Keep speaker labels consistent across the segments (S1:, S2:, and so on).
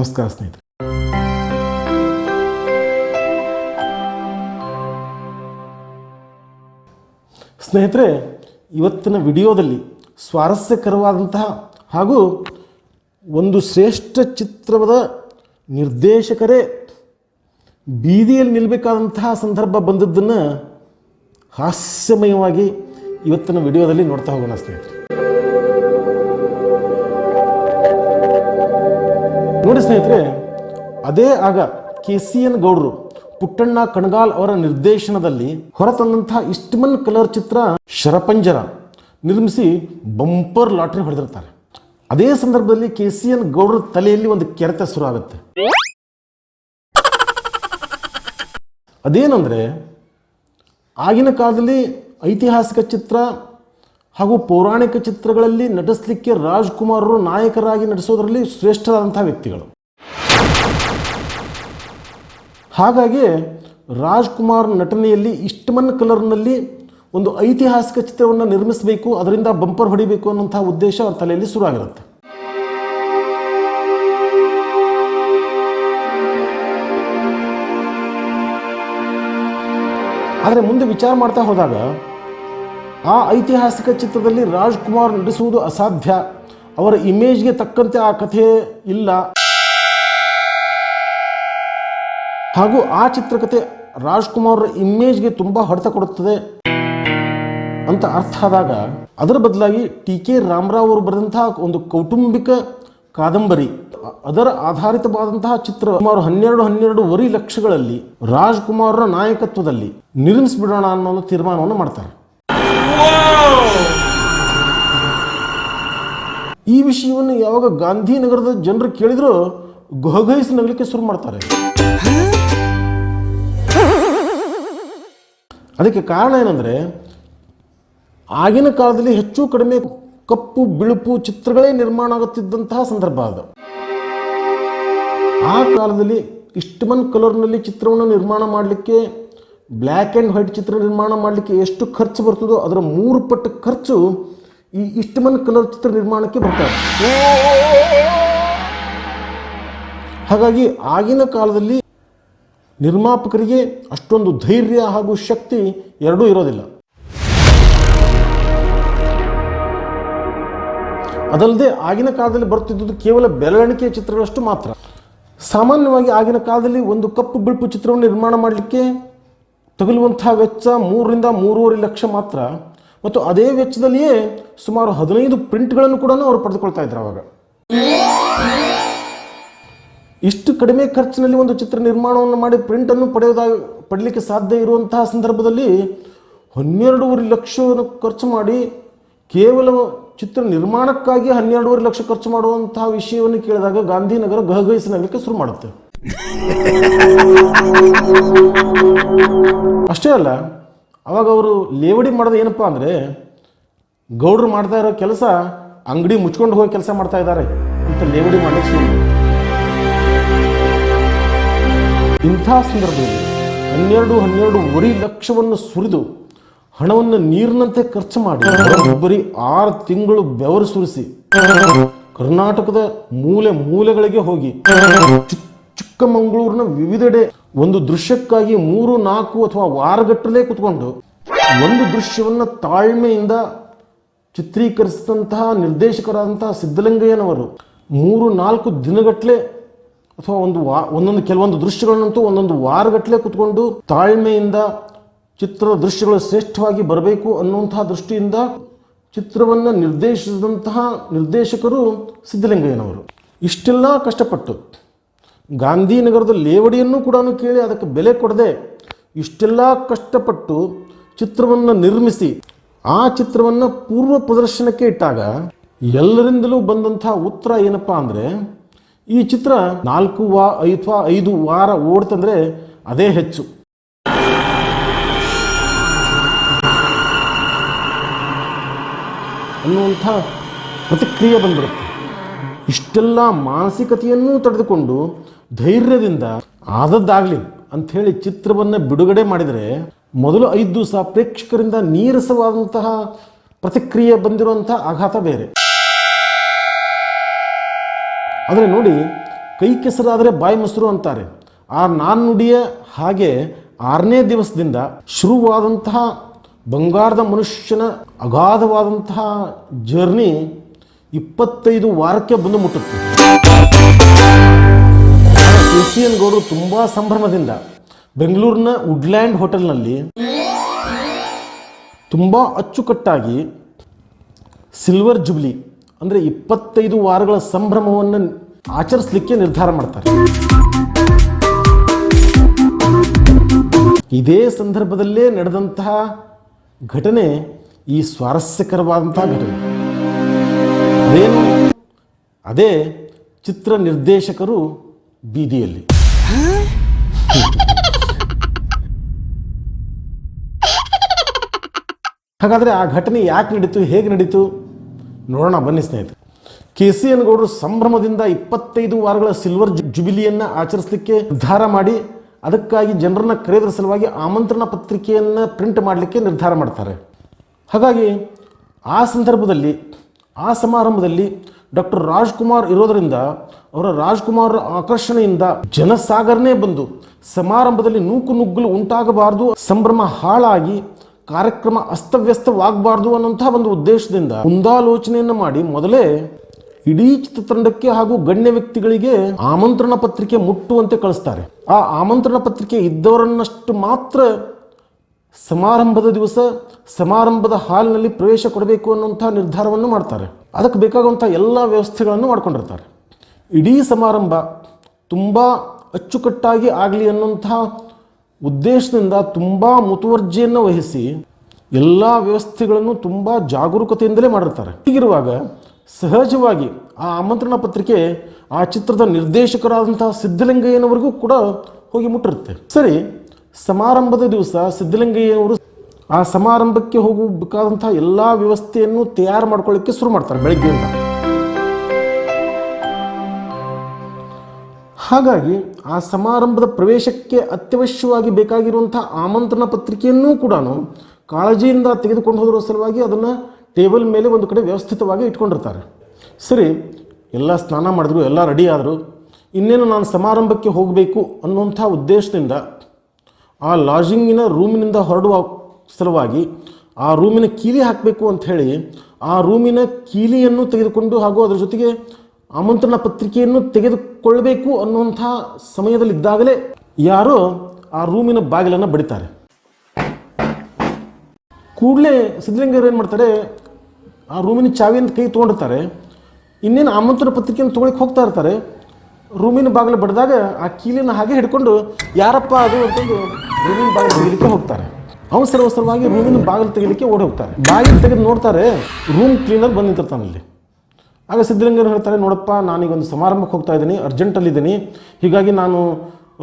S1: ನಮಸ್ಕಾರ ಸ್ನೇಹಿತರೆ ಸ್ನೇಹಿತರೆ, ಇವತ್ತಿನ ವಿಡಿಯೋದಲ್ಲಿ ಸ್ವಾರಸ್ಯಕರವಾದಂತಹ ಹಾಗೂ ಒಂದು ಶ್ರೇಷ್ಠ ಚಿತ್ರದ ನಿರ್ದೇಶಕರೇ ಬೀದಿಯಲ್ಲಿ ನಿಲ್ಲಬೇಕಾದಂತಹ ಸಂದರ್ಭ ಬಂದದ್ದನ್ನು ಹಾಸ್ಯಮಯವಾಗಿ ಇವತ್ತಿನ ವಿಡಿಯೋದಲ್ಲಿ ನೋಡ್ತಾ ಹೋಗೋಣ ಸ್ನೇಹಿತರೆ. ನೋಡಿ ಸ್ನೇಹಿತರೆ, ಅದೇ ಆಗ ಕೆ ಸಿ ಎನ್ ಗೌಡರು ಪುಟ್ಟಣ್ಣ ಕಣಗಾಲ್ ಅವರ ನಿರ್ದೇಶನದಲ್ಲಿ ಹೊರತಂದಂತಹ ಇಸ್ಟ್ಮನ್ ಕಲರ್ ಚಿತ್ರ ಶರಪಂಜರ ನಿರ್ಮಿಸಿ ಬಂಪರ್ ಲಾಟ್ರಿ ಹೊಡೆದಿರ್ತಾರೆ. ಅದೇ ಸಂದರ್ಭದಲ್ಲಿ ಕೆ ಸಿ ಎನ್ ಗೌಡರ ತಲೆಯಲ್ಲಿ ಒಂದು ಕೆರೆತ ಶುರು ಆಗುತ್ತೆ ಅದೇನಂದ್ರೆ, ಆಗಿನ ಕಾಲದಲ್ಲಿ ಐತಿಹಾಸಿಕ ಚಿತ್ರ ಹಾಗೂ ಪೌರಾಣಿಕ ಚಿತ್ರಗಳಲ್ಲಿ ನಟಿಸಲಿಕ್ಕೆ ರಾಜ್ಕುಮಾರರು ನಾಯಕರಾಗಿ ನಟಿಸೋದರಲ್ಲಿ ಶ್ರೇಷ್ಠರಾದಂಥ ವ್ಯಕ್ತಿಗಳು. ಹಾಗಾಗಿ ರಾಜ್ಕುಮಾರ್ ನಟನೆಯಲ್ಲಿ ಇಷ್ಟಮನ್ ಕಲರ್ನಲ್ಲಿ ಒಂದು ಐತಿಹಾಸಿಕ ಚಿತ್ರವನ್ನು ನಿರ್ಮಿಸಬೇಕು, ಅದರಿಂದ ಬಂಪರ್ ಹೊಡಿಬೇಕು ಅನ್ನೋಂಥ ಉದ್ದೇಶ ಅವರ ತಲೆಯಲ್ಲಿ ಶುರುವಾಗಿರುತ್ತೆ. ಆದರೆ ಮುಂದೆ ವಿಚಾರ ಮಾಡ್ತಾ ಹೋದಾಗ ಆ ಐತಿಹಾಸಿಕ ಚಿತ್ರದಲ್ಲಿ ರಾಜ್ಕುಮಾರ್ ನಟಿಸುವುದು ಅಸಾಧ್ಯ. ಅವರ ಇಮೇಜ್ಗೆ ತಕ್ಕಂತೆ ಆ ಕಥೆ ಇಲ್ಲ. ಹಾಗೂ ಆ ಚಿತ್ರಕಥೆ ರಾಜ್ಕುಮಾರ್ ಇಮೇಜ್ಗೆ ತುಂಬ ಹೊಡೆತ ಕೊಡುತ್ತದೆ ಅಂತ ಅರ್ಥ ಆದಾಗ ಅದರ ಬದಲಾಗಿ ಟಿ ಕೆ ರಾಮರಾವ್ ಅವರು ಬರೆದಂತಹ ಒಂದು ಕೌಟುಂಬಿಕ ಕಾದಂಬರಿ, ಅದರ ಆಧಾರಿತವಾದಂತಹ ಚಿತ್ರ ಸುಮಾರು ಹನ್ನೆರಡು ಹನ್ನೆರಡು ವರಿ ಲಕ್ಷಗಳಲ್ಲಿ ರಾಜ್ಕುಮಾರ್ರ ನಾಯಕತ್ವದಲ್ಲಿ ನಿರ್ಮಿಸಿಬಿಡೋಣ ಅನ್ನೋ ಒಂದು ತೀರ್ಮಾನವನ್ನು ಮಾಡ್ತಾರೆ. ಈ ವಿಷಯವನ್ನು ಯಾವಾಗ ಗಾಂಧಿನಗರದ ಜನರು ಕೇಳಿದ್ರು ಗೊಹಗೈಸಿ ನಗಲಿಕ್ಕೆ ಶುರು ಮಾಡ್ತಾರೆ. ಅದಕ್ಕೆ ಕಾರಣ ಏನಂದರೆ, ಆಗಿನ ಕಾಲದಲ್ಲಿ ಹೆಚ್ಚು ಕಡಿಮೆ ಕಪ್ಪು, ಬಿಳುಪು ಚಿತ್ರಗಳೇ ನಿರ್ಮಾಣ ಆಗುತ್ತಿದ್ದಂತಹ ಸಂದರ್ಭ ಅದು. ಆ ಕಾಲದಲ್ಲಿ ಇಷ್ಟಮನ್ ಕಲರ್ನಲ್ಲಿ ಚಿತ್ರವನ್ನು ನಿರ್ಮಾಣ ಮಾಡಲಿಕ್ಕೆ ಬ್ಲ್ಯಾಕ್ ಆ್ಯಂಡ್ ವೈಟ್ ಚಿತ್ರ ನಿರ್ಮಾಣ ಮಾಡಲಿಕ್ಕೆ ಎಷ್ಟು ಖರ್ಚು ಬರ್ತದೋ ಅದರ ಮೂರು ಪಟ್ಟು ಖರ್ಚು ಈ ಇಷ್ಟಮನ್ ಕಲರ್ ಚಿತ್ರ ನಿರ್ಮಾಣಕ್ಕೆ ಬರ್ತಾರೆ. ಹಾಗಾಗಿ ಆಗಿನ ಕಾಲದಲ್ಲಿ ನಿರ್ಮಾಪಕರಿಗೆ ಅಷ್ಟೊಂದು ಧೈರ್ಯ ಹಾಗೂ ಶಕ್ತಿ ಎರಡೂ ಇರೋದಿಲ್ಲ. ಅದಲ್ಲದೆ ಆಗಿನ ಕಾಲದಲ್ಲಿ ಬರುತ್ತಿದ್ದುದು ಕೇವಲ ಬೆರಳಿಕೆಯ ಚಿತ್ರಗಳಷ್ಟು ಮಾತ್ರ. ಸಾಮಾನ್ಯವಾಗಿ ಆಗಿನ ಕಾಲದಲ್ಲಿ ಒಂದು ಕಪ್ಪು ಬಿಳುಪು ಚಿತ್ರವನ್ನು ನಿರ್ಮಾಣ ಮಾಡಲಿಕ್ಕೆ ತಗುಲುವಂತಹ ವೆಚ್ಚ ಮೂರರಿಂದ ಮೂರುವರೆ ಲಕ್ಷ ಮಾತ್ರ. ಮತ್ತು ಅದೇ ವೆಚ್ಚದಲ್ಲಿಯೇ ಸುಮಾರು ಹದಿನೈದು ಪ್ರಿಂಟ್ಗಳನ್ನು ಕೂಡ ಅವರು ಪಡೆದುಕೊಳ್ತಾ ಇದ್ರು ಅವಾಗ. ಇಷ್ಟು ಕಡಿಮೆ ಖರ್ಚಿನಲ್ಲಿ ಒಂದು ಚಿತ್ರ ನಿರ್ಮಾಣವನ್ನು ಮಾಡಿ ಪ್ರಿಂಟನ್ನು ಪಡೆಯೋದಾಗ ಪಡಲಿಕ್ಕೆ ಸಾಧ್ಯ ಇರುವಂತಹ ಸಂದರ್ಭದಲ್ಲಿ ಹನ್ನೆರಡೂವರೆ ಲಕ್ಷವನ್ನು ಖರ್ಚು ಮಾಡಿ ಕೇವಲ ಚಿತ್ರ ನಿರ್ಮಾಣಕ್ಕಾಗಿ ಹನ್ನೆರಡೂವರೆ ಲಕ್ಷ ಖರ್ಚು ಮಾಡುವಂತಹ ವಿಷಯವನ್ನು ಕೇಳಿದಾಗ ಗಾಂಧಿನಗರ ಗಹಗಹಿಸಿನಗಲಿಕ್ಕೆ ಶುರು ಮಾಡುತ್ತೆ. ಅಷ್ಟೇ ಅಲ್ಲ, ಅವಾಗ ಅವರು ಲೇವಡಿ ಮಾಡೋದು ಏನಪ್ಪಾ ಅಂದರೆ, ಗೌಡ್ರು ಮಾಡ್ತಾ ಇರೋ ಕೆಲಸ ಅಂಗಡಿ ಮುಚ್ಕೊಂಡು ಹೋಗಿ ಕೆಲಸ ಮಾಡ್ತಾ ಇದ್ದಾರೆ ಅಂತ ಲೇವಡಿ ಮಾಡಲಿಕ್ಕೆ ಇಂಥ ಸಂದರ್ಭದಲ್ಲಿ ಹನ್ನೆರಡು ಹನ್ನೆರಡು ವರಿ ಲಕ್ಷವನ್ನು ಸುರಿದು ಹಣವನ್ನು ನೀರಿನಂತೆ ಖರ್ಚು ಮಾಡಿ ಒಬ್ಬರಿ ಆರು ತಿಂಗಳು ಬೆವರು ಸುರಿಸಿ ಕರ್ನಾಟಕದ ಮೂಲೆ ಮೂಲೆಗಳಿಗೆ ಹೋಗಿ ಚಿಕ್ಕಮಗಳೂರಿನ ವಿವಿಧೆಡೆ ಒಂದು ದೃಶ್ಯಕ್ಕಾಗಿ ಮೂರು, ನಾಲ್ಕು ಅಥವಾ ವಾರಗಟ್ಟಲೆ ಕುತ್ಕೊಂಡು ಒಂದು ದೃಶ್ಯವನ್ನು ತಾಳ್ಮೆಯಿಂದ ಚಿತ್ರೀಕರಿಸಿದಂತಹ ನಿರ್ದೇಶಕರಾದಂತಹ ಸಿದ್ದಲಿಂಗಯ್ಯನವರು ಮೂರು, ನಾಲ್ಕು ದಿನಗಟ್ಟಲೆ ಅಥವಾ ಒಂದು ವಾ, ಒಂದೊಂದು ಕೆಲವೊಂದು ದೃಶ್ಯಗಳನ್ನಂತೂ ಒಂದೊಂದು ವಾರಗಟ್ಟಲೆ ಕುತ್ಕೊಂಡು ತಾಳ್ಮೆಯಿಂದ ಚಿತ್ರದ ದೃಶ್ಯಗಳು ಶ್ರೇಷ್ಠವಾಗಿ ಬರಬೇಕು ಅನ್ನುವಂತಹ ದೃಷ್ಟಿಯಿಂದ ಚಿತ್ರವನ್ನು ನಿರ್ದೇಶಿಸಿದಂತಹ ನಿರ್ದೇಶಕರು ಸಿದ್ದಲಿಂಗಯ್ಯನವರು ಇಷ್ಟೆಲ್ಲ ಕಷ್ಟಪಟ್ಟು ಗಾಂಧಿನಗರದ ಲೇವಡಿಯನ್ನು ಕೂಡ ಕೇಳಿ ಅದಕ್ಕೆ ಬೆಲೆ ಕೊಡದೆ ಇಷ್ಟೆಲ್ಲ ಕಷ್ಟಪಟ್ಟು ಚಿತ್ರವನ್ನು ನಿರ್ಮಿಸಿ ಆ ಚಿತ್ರವನ್ನು ಪೂರ್ವ ಪ್ರದರ್ಶನಕ್ಕೆ ಇಟ್ಟಾಗ ಎಲ್ಲರಿಂದಲೂ ಬಂದಂಥ ಉತ್ತರ ಏನಪ್ಪಾ ಅಂದರೆ ಈ ಚಿತ್ರ ನಾಲ್ಕು ವಾ ಅಥವಾ ಐದು ವಾರ ಓಡ್ತಂದ್ರೆ ಅದೇ ಹೆಚ್ಚು. ಅನ್ನುವಂಥ ಪ್ರತಿಕ್ರಿಯೆ ಬಂದ್ಬಿಡುತ್ತೆ. ಇಷ್ಟೆಲ್ಲ ಮಾನಸಿಕತೆಯನ್ನು ತಡೆದುಕೊಂಡು ಧೈರ್ಯದಿಂದ ಆದದ್ದಾಗಲಿ ಅಂಥೇಳಿ ಚಿತ್ರವನ್ನು ಬಿಡುಗಡೆ ಮಾಡಿದರೆ ಮೊದಲು ಐದು ದಿವಸ ಪ್ರೇಕ್ಷಕರಿಂದ ನೀರಸವಾದಂತಹ ಪ್ರತಿಕ್ರಿಯೆ ಬಂದಿರುವಂತಹ ಆಘಾತ ಬೇರೆ. ಆದರೆ ನೋಡಿ, ಕೈ ಕೆಸರಾದರೆ ಬಾಯಿ ಮೊಸರು ಅಂತಾರೆ. ಆ ನಾಣ್ಣುಡಿಯ ಹಾಗೆ ಆರನೇ ದಿವಸದಿಂದ ಶುರುವಾದಂತಹ ಬಂಗಾರದ ಮನುಷ್ಯನ ಅಗಾಧವಾದಂತಹ ಜರ್ನಿ ಇಪ್ಪತ್ತೈದು ವಾರಕ್ಕೆ ಬಂದು ಮುಟ್ಟುತ್ತೆ. ಕೆ ಸಿ ಎನ್ ಗೌಡರು ತುಂಬ ಸಂಭ್ರಮದಿಂದ ಬೆಂಗಳೂರಿನ ವುಡ್ಲ್ಯಾಂಡ್ ಹೋಟೆಲ್ನಲ್ಲಿ ತುಂಬ ಅಚ್ಚುಕಟ್ಟಾಗಿ ಸಿಲ್ವರ್ ಜುಬ್ಲಿ ಅಂದರೆ ಇಪ್ಪತ್ತೈದು ವಾರಗಳ ಸಂಭ್ರಮವನ್ನು ಆಚರಿಸಲಿಕ್ಕೆ ನಿರ್ಧಾರ ಮಾಡ್ತಾರೆ. ಇದೇ ಸಂದರ್ಭದಲ್ಲೇ ನಡೆದಂತಹ ಘಟನೆ ಈ ಸ್ವಾರಸ್ಯಕರವಾದಂತಹ ಘಟನೆ. ಅದೇನು? ಅದೇ ಚಿತ್ರ ನಿರ್ದೇಶಕರು ಬೀದಿಯಲ್ಲಿ. ಹಾಗಾದರೆ ಆ ಘಟನೆ ಯಾಕೆ ನಡೀತು, ಹೇಗೆ ನಡೀತು? ನೋಡೋಣ ಬನ್ನಿ ಸ್ನೇಹಿತರೆ. ಕೆ ಸಿ ಎನ್ ಗೌಡರು ಸಂಭ್ರಮದಿಂದ ಇಪ್ಪತ್ತೈದು ವಾರಗಳ ಸಿಲ್ವರ್ ಜುಬಿಲಿಯನ್ನು ಆಚರಿಸಲಿಕ್ಕೆ ನಿರ್ಧಾರ ಮಾಡಿ, ಅದಕ್ಕಾಗಿ ಜನರನ್ನ ಕರೆಯೋದ್ರ ಸಲುವಾಗಿ ಆಮಂತ್ರಣ ಪತ್ರಿಕೆಯನ್ನು ಪ್ರಿಂಟ್ ಮಾಡಲಿಕ್ಕೆ ನಿರ್ಧಾರ ಮಾಡ್ತಾರೆ. ಹಾಗಾಗಿ ಆ ಸಂದರ್ಭದಲ್ಲಿ ಆ ಸಮಾರಂಭದಲ್ಲಿ ಡಾಕ್ಟರ್ ರಾಜ್ಕುಮಾರ್ ಇರೋದರಿಂದ ಅವರ ರಾಜ್ಕುಮಾರ್ ಆಕರ್ಷಣೆಯಿಂದ ಜನಸಾಗರನೇ ಬಂದು ಸಮಾರಂಭದಲ್ಲಿ ನೂಕು ನುಗ್ಗಲು ಉಂಟಾಗಬಾರದು, ಸಂಭ್ರಮ ಹಾಳಾಗಿ ಕಾರ್ಯಕ್ರಮ ಅಸ್ತವ್ಯಸ್ತವಾಗಬಾರ್ದು ಅನ್ನೋಂತಹ ಒಂದು ಉದ್ದೇಶದಿಂದ ಮುಂದಾಲೋಚನೆಯನ್ನು ಮಾಡಿ ಮೊದಲೇ ಇಡೀ ಚಿತ್ರತಂಡಕ್ಕೆ ಹಾಗೂ ಗಣ್ಯ ವ್ಯಕ್ತಿಗಳಿಗೆ ಆಮಂತ್ರಣ ಪತ್ರಿಕೆ ಮುಟ್ಟುವಂತೆ ಕಳಿಸ್ತಾರೆ. ಆ ಆಮಂತ್ರಣ ಪತ್ರಿಕೆ ಇದ್ದವರನ್ನಷ್ಟು ಮಾತ್ರ ಸಮಾರಂಭದ ದಿವಸ ಸಮಾರಂಭದ ಹಾಲ್ನಲ್ಲಿ ಪ್ರವೇಶ ಕೊಡಬೇಕು ಅನ್ನುವಂಥ ನಿರ್ಧಾರವನ್ನು ಮಾಡ್ತಾರೆ. ಅದಕ್ಕೆ ಬೇಕಾಗುವಂಥ ಎಲ್ಲ ವ್ಯವಸ್ಥೆಗಳನ್ನು ಮಾಡ್ಕೊಂಡಿರ್ತಾರೆ. ಇಡೀ ಸಮಾರಂಭ ತುಂಬ ಅಚ್ಚುಕಟ್ಟಾಗಿ ಆಗಲಿ ಅನ್ನುವಂಥ ಉದ್ದೇಶದಿಂದ ತುಂಬ ಮುತುವರ್ಜಿಯನ್ನು ವಹಿಸಿ ಎಲ್ಲ ವ್ಯವಸ್ಥೆಗಳನ್ನು ತುಂಬ ಜಾಗರೂಕತೆಯಿಂದಲೇ ಮಾಡಿರ್ತಾರೆ. ಹೀಗಿರುವಾಗ ಸಹಜವಾಗಿ ಆ ಆಮಂತ್ರಣ ಪತ್ರಿಕೆ ಆ ಚಿತ್ರದ ನಿರ್ದೇಶಕರಾದಂತಹ ಸಿದ್ಧಲಿಂಗಯ್ಯನವರೆಗೂ ಕೂಡ ಹೋಗಿ ಮುಟ್ಟಿರುತ್ತೆ. ಸರಿ ಸಮಾರಂಭದ ದಿವಸ ಸಿದ್ಧಲಿಂಗಯ್ಯನವರು ಆ ಸಮಾರಂಭಕ್ಕೆ ಹೋಗಬೇಕಾದಂಥ ಎಲ್ಲ ವ್ಯವಸ್ಥೆಯನ್ನು ತಯಾರು ಮಾಡ್ಕೊಳ್ಳಿಕ್ಕೆ ಶುರು ಮಾಡ್ತಾರೆ ಬೆಳಗ್ಗೆಯಿಂದ. ಹಾಗಾಗಿ ಆ ಸಮಾರಂಭದ ಪ್ರವೇಶಕ್ಕೆ ಅತ್ಯವಶ್ಯವಾಗಿ ಬೇಕಾಗಿರುವಂಥ ಆಮಂತ್ರಣ ಪತ್ರಿಕೆಯನ್ನು ಕೂಡ ಕಾಳಜಿಯಿಂದ ತೆಗೆದುಕೊಂಡು ಹೋದರ ಸಲುವಾಗಿ ಅದನ್ನು ಟೇಬಲ್ ಮೇಲೆ ಒಂದು ಕಡೆ ವ್ಯವಸ್ಥಿತವಾಗಿ ಇಟ್ಕೊಂಡಿರ್ತಾರೆ. ಸರಿ, ಎಲ್ಲ ಸ್ನಾನ ಮಾಡಿದ್ರು, ಎಲ್ಲ ರೆಡಿ ಆದರು, ಇನ್ನೇನು ನಾನು ಸಮಾರಂಭಕ್ಕೆ ಹೋಗಬೇಕು ಅನ್ನುವಂಥ ಉದ್ದೇಶದಿಂದ ಆ ಲಾಡ್ಜಿಂಗಿನ ರೂಮಿನಿಂದ ಹೊರಡುವ ಸಲುವಾಗಿ ಆ ರೂಮಿನ ಕೀಲಿ ಹಾಕಬೇಕು ಅಂತ ಹೇಳಿ ಆ ರೂಮಿನ ಕೀಲಿಯನ್ನು ತೆಗೆದುಕೊಂಡು ಹಾಗೂ ಅದರ ಜೊತೆಗೆ ಆಮಂತ್ರಣ ಪತ್ರಿಕೆಯನ್ನು ತೆಗೆದುಕೊಳ್ಳಬೇಕು ಅನ್ನುವಂಥ ಸಮಯದಲ್ಲಿದ್ದಾಗಲೇ ಯಾರೋ ಆ ರೂಮಿನ ಬಾಗಿಲನ್ನು ಬಡಿತಾರೆ. ಕೂಡಲೇ ಸಿದ್ಧಲಿಂಗರು ಏನು ಮಾಡ್ತಾರೆ, ಆ ರೂಮಿನ ಚಾವಿಯನ್ನು ಕೈ ತೊಗೊಂಡಿರ್ತಾರೆ. ಇನ್ನೇನು ಆಮಂತ್ರಣ ಪತ್ರಿಕೆಯನ್ನು ತೊಗೊಳಕ್ಕೆ ಹೋಗ್ತಾ ಇರ್ತಾರೆ. ರೂಮಿನ ಬಾಗಿಲು ಬಡ್ದಾಗ ಆ ಕೀಲಿನ ಹಾಗೆ ಹಿಡ್ಕೊಂಡು, ಯಾರಪ್ಪ ಅದು? ಅಂತಂದು ರೂಮಿನ ಬಾಗಿಲು ತೆಗಿಲಿಕ್ಕೆ ಹೋಗ್ತಾರೆ. ಅವಸರವಾಗಿ ರೂಮಿನ ಬಾಗಿಲು ತೆಗಿಲಿಕ್ಕೆ ಓಡಿ ಹೋಗ್ತಾರೆ. ಬಾಗಿಲು ತೆಗೆದು ನೋಡ್ತಾರೆ, ರೂಮ್ ಕ್ಲೀನರ್ ಬಂದು ನಿಂತಿರ್ತಾನೆ ಅಲ್ಲಿ. ಆಗ ಸಿದ್ಧಲಿಂಗರು ಹೇಳ್ತಾರೆ, ನೋಡಪ್ಪ, ನಾನೀಗೊಂದು ಸಮಾರಂಭಕ್ಕೆ ಹೋಗ್ತಾ ಇದ್ದೀನಿ, ಅರ್ಜೆಂಟಲ್ಲಿದ್ದೀನಿ. ಹೀಗಾಗಿ ನಾನು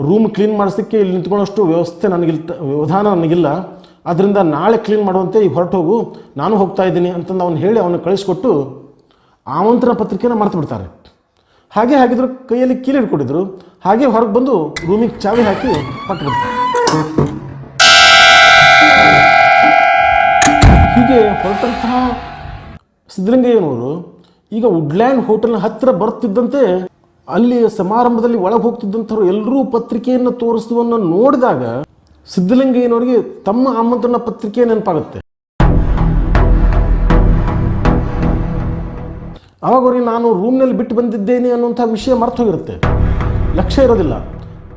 S1: ರೂಮ್ ಕ್ಲೀನ್ ಮಾಡಿಸೋಕ್ಕೆ ಇಲ್ಲಿ ನಿಂತ್ಕೊಳ್ಳೋಷ್ಟು ವ್ಯವಸ್ಥೆ ನನಗಿಲ್ಲ ವಿಧಾನ ನನಗಿಲ್ಲ. ಅದರಿಂದ ನಾಳೆ ಕ್ಲೀನ್ ಮಾಡುವಂತೆ ಈಗ ಹೊರಟು ಹೋಗು ನಾನು ಹೋಗ್ತಾ ಇದ್ದೀನಿ ಅಂತಂದು ಅವನು ಹೇಳಿ ಅವನು ಕಳಿಸ್ಕೊಟ್ಟು ಆಮಂತ್ರಣ ಪತ್ರಿಕೆನ ಮರೆತು ಬಿಡ್ತಾರೆ. ಹಾಗೆ ಹಾಗಿದ್ರು ಕೈಯಲ್ಲಿ ಕೀಲಿ ಹಿಡ್ಕೊಂಡಿದ್ರು ಹಾಗೆ ಹೊರಗೆ ಬಂದು ರೂಮಿಗೆ ಚಾವಿ ಹಾಕಿ ಹೊಟ್ಟು ಬಿಡ್ತಾರೆ ಹೀಗೆ ಹೊರಟಂತಹ ಸಿದ್ಧಲಿಂಗಯ್ಯನವರು ಈಗ ವುಡ್ಲ್ಯಾಂಡ್ ಹೋಟೆಲ್ನ ಹತ್ತಿರ ಬರ್ತಿದ್ದಂತೆ ಅಲ್ಲಿ ಸಮಾರಂಭದಲ್ಲಿ ಒಳಗೆ ಹೋಗ್ತಿದ್ದಂಥವ್ರು ಎಲ್ಲರೂ ಪತ್ರಿಕೆಯನ್ನು ತೋರಿಸುವನ್ನ ನೋಡಿದಾಗ ಸಿದ್ದಲಿಂಗಯ್ಯನವರಿಗೆ ತಮ್ಮ ಆಮಂತ್ರಣ ಪತ್ರಿಕೆ ನೆನಪಾಗುತ್ತೆ. ಅವಾಗ ಅವ್ರಿಗೆ ನಾನು ರೂಮ್ನಲ್ಲಿ ಬಿಟ್ಟು ಬಂದಿದ್ದೇನೆ ಅನ್ನುವಂಥ ವಿಷಯ ಮರ್ತು ಹೋಗಿರುತ್ತೆ ಲಕ್ಷ್ಯ ಇರೋದಿಲ್ಲ.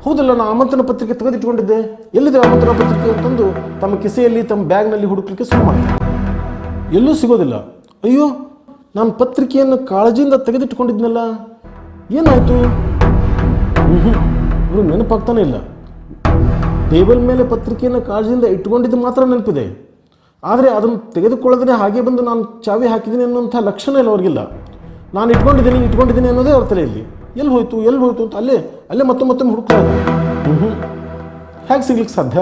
S1: ಹೌದಲ್ಲ ನಾನು ಆಮಂತ್ರಣ ಪತ್ರಿಕೆ ತೆಗೆದಿಟ್ಕೊಂಡಿದ್ದೆ. ಎಲ್ಲಿದೆ ಆಮಂತ್ರಣ ಪತ್ರಿಕೆ ಅಂತಂದು ತಮ್ಮ ಕಿಸೆಯಲ್ಲಿ, ತಮ್ಮ ಬ್ಯಾಗ್ನಲ್ಲಿ ಹುಡುಕ್ಲಿಕ್ಕೆ ಶುರು ಮಾಡ್ತಾರೆ ಎಲ್ಲೂ ಸಿಗೋದಿಲ್ಲ. ಅಯ್ಯೋ, ನಾನು ಪತ್ರಿಕೆಯನ್ನು ಕಾಳಜಿಯಿಂದ ತೆಗೆದಿಟ್ಕೊಂಡಿದ್ನಲ್ಲ. ಏನಾಯಿತು? ಇವರು ನೆನಪಾಗ್ತಾನೆ ಇಲ್ಲ. ಟೇಬಲ್ ಮೇಲೆ ಪತ್ರಿಕೆಯನ್ನು ಕಾಳಜಿಯಿಂದ ಇಟ್ಕೊಂಡಿದ್ದು ಮಾತ್ರ ನೆನಪಿದೆ. ಆದರೆ ಅದನ್ನು ತೆಗೆದುಕೊಳ್ಳದೇ ಹಾಗೆ ಬಂದು ನಾನು ಚಾವಿ ಹಾಕಿದ್ದೀನಿ ಅನ್ನೋಂಥ ಲಕ್ಷಣ ಇಲ್ಲ ಅವ್ರಿಗಿಲ್ಲ. ನಾನು ಇಟ್ಕೊಂಡಿದ್ದೀನಿ ಇಟ್ಕೊಂಡಿದ್ದೀನಿ ಅನ್ನೋದೇ ಅವ್ರ ತಲೆಯಲ್ಲಿ. ಎಲ್ಲಿ ಹೋಯ್ತು ಎಲ್ಲಿ ಹೋಯ್ತು ಅಂತ ಅಲ್ಲೇ ಅಲ್ಲೇ ಮತ್ತೆ ಮತ್ತೊಮ್ಮೆ ಹುಡುಕ್ತಾ ಹ್ಞೂ ಹೇಗೆ ಸಿಗ್ಲಿಕ್ಕೆ ಸಾಧ್ಯ?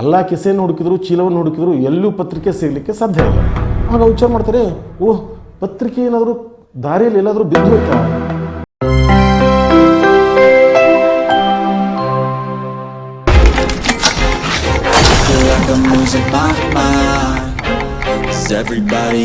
S1: ಎಲ್ಲ ಕಿಸೆಯನ್ನು ಹುಡುಕಿದ್ರು, ಚೀಲವನ್ನು ಹುಡುಕಿದ್ರು, ಎಲ್ಲೂ ಪತ್ರಿಕೆ ಸಿಗಲಿಕ್ಕೆ ಸಾಧ್ಯ ಇಲ್ಲ. ಆಗ ವಿಚಾರ ಮಾಡ್ತಾರೆ ಓಹ್ ಪತ್ರಿಕೆ ಏನಾದರೂ ದಾರಿಯಲ್ಲಿ ಎಲ್ಲಾದರೂ ಬಿದ್ದು ಹೋಯ್ತಾ?
S2: Everybody